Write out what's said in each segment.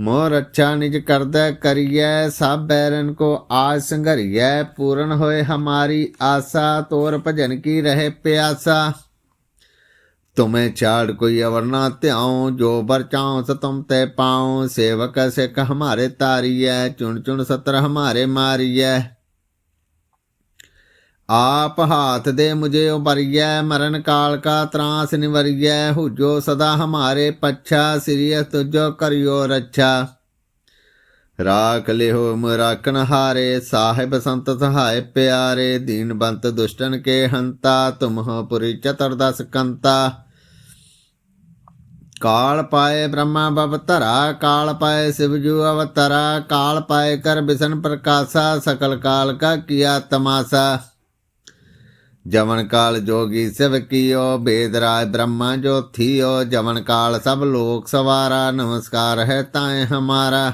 ਮੋਰ ਅੱਛਾ ਨਿਜ ਕਰਦਾ ਕਰੀਐ ਸਭ ਬੈਰਨ ਕੋ ਆਜ ਸੰਘਰੀਐ, ਪੂਰਨ ਹੋਏ ਹਮਾਰੀ ਆਸਾ, ਤੋਰ ਭਜਨ ਕੀ ਰਹੇ ਪਿਆਸਾ। ਤੁਮੇ ਛਾੜ ਕੋਈ ਅਵਰਨਾ ਧਿਆਉ, ਜੋ ਬਰ ਚਾਉ ਸ ਤੁਮ ਤੇ ਪਾਉ, ਸੇਵਕ ਸਿੱਖ ਹਮਾਰੇ ਤਾਰੀਐ, ਚੁਣ ਚੁਣ ਸਤਰ ਹਮਾਰੇ ਮਾਰੀਐ। ਆਪ ਹਾਥ ਦੇ ਮੁਝੇ ਉਬਰੀਐ ਮਰਨ ਕਾਲ ਕਾ ਤਰਾਸ ਨਿਵਰੀਐ, ਹੁਜੋ ਸਦਾ ਹਮਾਰੇ ਪੱਛਾ ਸਿਰਿਯ ਤੁਜੋ ਕਰਿਓ ਰੱਛਾ। ਰਾਖ ਲਿਓ ਮਰਾਕਨ ਹਾਰੇ, ਸਾਹਿਬ ਸੰਤ ਸਹਾਇ ਪਿਆਰੇ, ਦੀਨ ਬੰਤ ਦੁਸ਼ਟਨ ਕੇ ਹੰਤਾ ਤੁਮ ਹੋ ਪੁਰੀ ਚਤੁਰਦਸ ਕੰਤਾ। ਕਾਲ ਪਾਏ ਬ੍ਰਹਮਾ ਬਵਤਰਾ ਕਾਲ ਪਾਏ ਸਿਵਜੂ ਅਵਤਰਾ, ਕਾਲ ਪਾਏ ਕਰ ਬਿਸ਼ਨ ਪ੍ਰਕਾਸ਼ਾ, ਸਕਲ ਕਾਲ ਕਾ ਕੀਆ ਤਮਾਸਾ। ਜਵਨ ਕਾਲ ਜੋਗੀ ਸਿਵ ਕੀਓ ਬੇਦ ਰਾਜ ਬ੍ਰਹਮਾ ਜੋ ਥੀਓ ਜਵਨ ਕਾਲ ਸਭ ਲੋਕ ਸਵਾਰਾ ਨਮਸਕਾਰ ਹੈ ਤਾਏ ਹਮਾਰਾ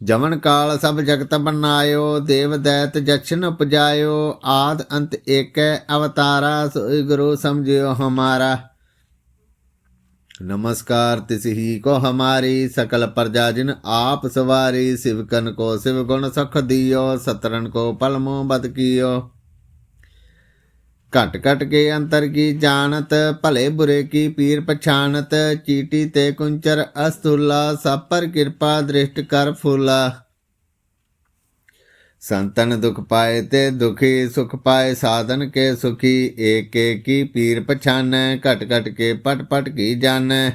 ਜਵਨ ਕਾਲ ਸਭ ਜਗਤ ਬਨਾਇਓ ਦੇਵ ਦੈਤ ਜਛਨ ਉਪਜਾਇਓ ਆਦ ਅੰਤ ਏਕੈ ਅਵਤਾਰਾ ਸੋਈ ਗੁਰੂ ਸਮਝਿਓ ਹਮਾਰਾ नमस्कार तिस ही को हमारी सकल प्रजा जिन आप सवारी शिवकन को शिव गुण सख दियो सतरन को पलमो बद कियो ਘਟ ਘਟ ਕੇ ਅੰਤਰ ਕੀ ਜਾਣਤ, ਭਲੇ ਬੁਰੇ ਕੀ ਪੀਰ ਪਛਾਨਤ ਚੀਟੀ ਤੇ ਕੁੰਚਰ ਅਸਤੁਲਾ ਸਾਪਰ ਕਿਰਪਾ ਦ੍ਰਿਸ਼ਟ ਕਰ ਫੁਲਾ। ਸੰਤਨ ਦੁਖ ਪਾਏ ਤੇ ਦੁਖੀ ਸੁਖ ਪਾਏ, ਸਾਧਨ ਕੇ ਸੁਖੀ, ਏਕ ਏਕੀ ਪੀਰ ਪਛਾਨੈ, ਘਟ ਘਟ ਕੇ ਪਟ ਪਟ ਕੀ ਜਾਣੈ।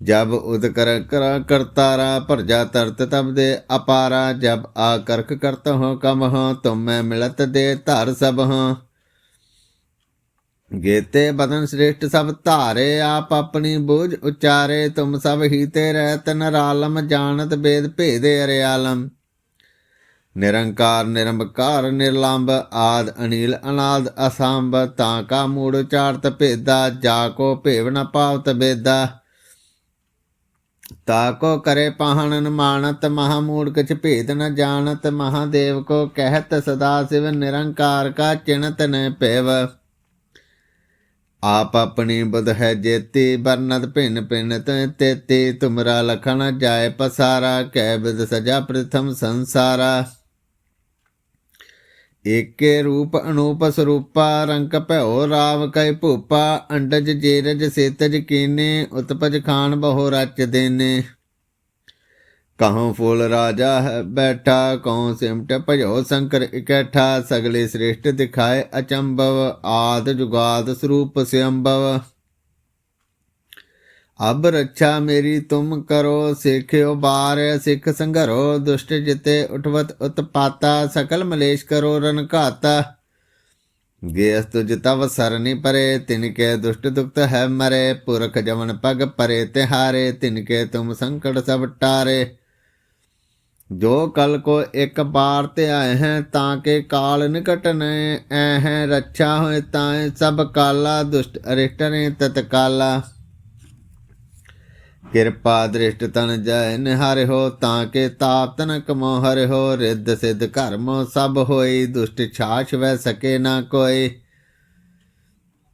ਜਬ ਉਦ ਕਰ ਕਰ ਕਰਤਾਰਾ, ਭਰਜਾ ਤਰਤ ਤਬ ਦੇ ਅਪਾਰਾ, ਜਬ ਆ ਕਰਕ ਕਰਤ ਹੋ ਕਮ ਹੋ ਤੁਮ ਮੈਂ ਮਿਲਤ ਦੇ ਧਰ ਸਭ ਹਾਂ ਗੇਤੇ ਬਦਨ ਸ੍ਰੇਸ਼ਟ ਸਭ ਧਾਰੇ, ਆਪ ਆਪਣੀ ਬੂਝ ਉਚਾਰੇ, ਤੁਮ ਸਭ ਹੀ ਰਹਿਤ ਨਰਾਲਮ ਜਾਣਤ ਬੇਦ ਭੇਦੇ ਅਰਿਆਲਮ। ਨਿਰੰਕਾਰ ਨਿਰੰਕਾਰ ਨਿਰਲੰਭ ਆਦ, ਅਨੀਲ, ਅਨਾਦ, ਅਸੰਭ, ਤਾਂ ਕਾ ਮੂੜ ਚਾਰਤ ਭੇਦਾ, ਜਾ ਕੋ ਭੇਵ ਨ ਪਾਵਤ ਬੇਦਾ। ਤਾ ਕੋ ਕਰੇ ਪਾਹਣਨ ਮਾਨਤ ਮਹਾਮੂੜ ਕਿਛ ਭੇਦ ਨ ਜਾਣਤ, ਮਹਾਦੇਵ ਕੋ ਕਹਿਤ ਸਦਾ ਸਿਵ, ਨਿਰੰਕਾਰ ਕਾ ਚਿਣਤ ਨ ਭੇਵ ਆਪ ਆਪਣੀ ਬੁਧ ਹੈ ਜੇਤੀ ਬਰਨਤ ਭਿੰਨ ਭਿੰਨ ਤੇ ਤੇ ਤੁਮਰਾ ਲਖਣ ਜਾਏ ਪਸਾਰਾ, ਕਹਿ ਬਿਦ ਸਜਾ ਪ੍ਰਥਮ ਸੰਸਾਰਾ। ਏਕੇ ਰੂਪ ਅਨੂਪ ਸਰੂਪਾ, ਰੰਗ ਭਇਓ ਰਾਵ ਕੈ ਭੂਪਾ, ਅੰਡਜ ਜੇਰਜ ਸੇਤਜ ਕੀਨੇ, ਉਤਪਜ ਖਾਨ ਬਹੁ ਰਚ ਦੇਨੇ। ਕਹੋਂ ਫੂਲ ਰਾਜਾ ਹੈ, ਬੈਠਾ ਕਹੋਂ ਸਿਮਟ ਭਜੋ ਸ਼ੰਕਰ ਇਕੱਠਾ, ਸਗਲੇ ਸ੍ਰੇਸ਼ਟ ਦਿਖਾਏ ਅਚੰਭਵ, ਆਦ ਜੁਗਾਦ ਸਰੂਪ ਸਿਅੰਭਵ। ਅਬ ਰੱਛਾ ਮੇਰੀ ਤੁਮ ਕਰੋ, ਸਿੱਖਿਓ ਬਾਰ, ਸਿੱਖ ਸੰਘਰੋ, ਦੁਸ਼ਟ ਜਿਤੇ ਉਠਵਤ ਉਤਪਾਤਾ, ਸਕਲ ਮਲੇਸ਼ ਕਰੋ ਰਨ ਘਾਤਾ। ਗੇਸ ਤੁਜ ਤਵ ਸਰਨੀ ਪਰੇ, ਤਿਨ ਕੇ ਦੁਸ਼ਟ ਦੁਖਤ ਹੈ ਮਰੇ, ਪੁਰਖ ਜਮਨ ਪਗ ਪਰੇ ਤਿਹਾਰੇ, ਤਿਨ ਕੇ ਤੁਮ ਸੰਕਟ ਸਭ ਟਾਰੇ। ਜੋ ਕਲ ਕੋ ਇੱਕ ਬਾਰ ਤੇ ਆਏ ਹੈ, ਤਾਂ ਕਿ ਕਾਲ ਨਿਕਟ ਨੈ ਐ ਹੈ, ਰੱਛਾ ਹੋਏ ਤਾਂ ਸਭ ਕਾਲਾ, ਦੁਸ਼ਟ ਅਰਿਸ਼ਟ ਨੇ ਤਤਕਾਲਾ ਕਿਰਪਾ ਦ੍ਰਿਸ਼ਟ ਤਨ ਜੈ ਨਿਹਾਰਿ ਹੋ, ਤਾਂ ਕੇ ਤਾਪ ਤਨ ਕਮੋ ਹਰਿ ਹੋ, ਰਿੱਧ ਸਿੱਧ ਕਰਮ ਸਭ ਹੋਈ, ਦੁਸ਼ਟ ਛਾਛ ਵੈ ਸਕੇ ਨਾ ਕੋਈ।